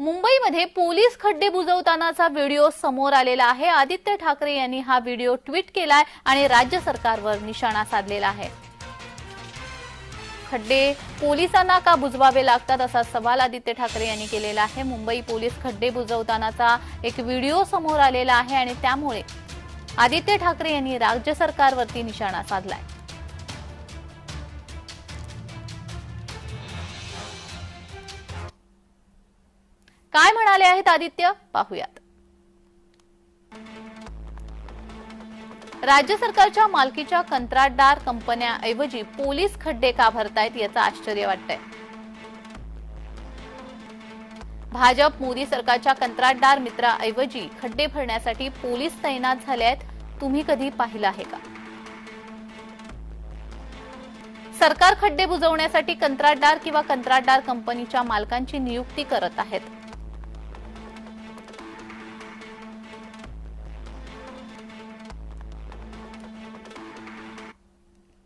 मुंबईमध्ये पोलीस खड्डे बुजवतानाचा व्हिडिओ समोर आलेला आहे. आदित्य ठाकरे यांनी हा व्हिडिओ ट्विट केलाय आणि राज्य सरकारवर निशाणा साधलेला आहे. खड्डे पोलिसांना का बुजवावे लागतात असा सवाल आदित्य ठाकरे यांनी केलेला आहे. मुंबई पोलीस खड्डे बुजवतानाचा एक व्हिडिओ समोर आलेला आहे आणि त्यामुळे आदित्य ठाकरे यांनी राज्य सरकारवरती निशाणा साधलाय. काय म्हणाले आहेत आदित्य? पाहूयात. राज्य सरकारच्या मालकीच्या कंत्राटदार कंपन्याऐवजी पोलीस खड्डे का भरतायत याचं आश्चर्य वाटतंय. भाजप मोदी सरकारच्या कंत्राटदार मित्राऐवजी खड्डे भरण्यासाठी पोलीस तैनात झाले आहेत तुम्ही कधी पाहिलं आहे का? सरकार खड्डे बुजवण्यासाठी कंत्राटदार किंवा कंत्राटदार कंपनीच्या मालकांची नियुक्ती करत आहेत.